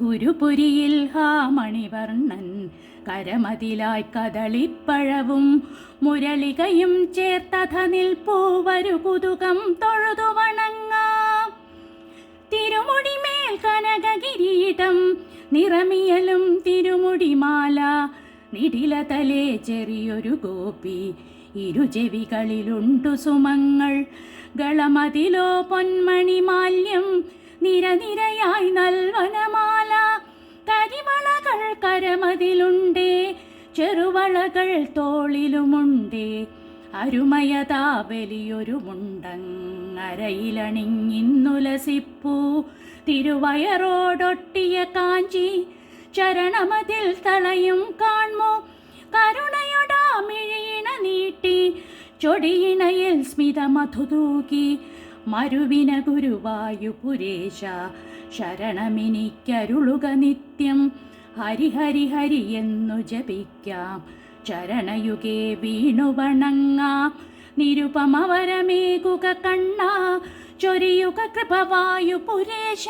ഗുരുപുരിയിൽ ഹാ മണിവർണൻ കരമതിലായി കദളിപ്പഴവും മുരളികയും ചേർത്തഥ നിൽപ്പൂവരു കുതുകം തൊഴുതു വണങ്ങാം. തിരുമുടിമേൽ കനകകിരീടം നിറമിയലും തിരുമുടിമാല നിടിലതലേ ചെറിയൊരു ഗോപി ഇരുചെവികളിലുണ്ടു സുമങ്ങൾ ഗളമതിലോ പൊന്മണിമാല്യം നിരനിരയായി കരിവളകൾ കരമതിലുണ്ടേ ചെറുവളകൾ തോളിലുമുണ്ടേ അരുമയതാ വലിയൊരു മുണ്ടങ്ങരയിലണിഞ്ഞിന്നുലസിപ്പൂ തിരുവയറോടൊട്ടിയ കാഞ്ചി ചരണമതിൽ തളയും കാൺമോ കരുണയുടാമിഴിയിണ നീട്ടി ചൊടിയിണയിൽ സ്മിതമധുതൂകി മരുവിന ഗുരുവായുപുരേശ ശരണമിനിക്കരുളുക നിത്യം ഹരി ഹരി ഹരി എന്നു ജപിക്കാം. ചരണയുഗേ വീണുവണങ്ങാം നിരുപമവരമേകുക കണ്ണ. ചൊരിയുക കൃപവായുപുരേശ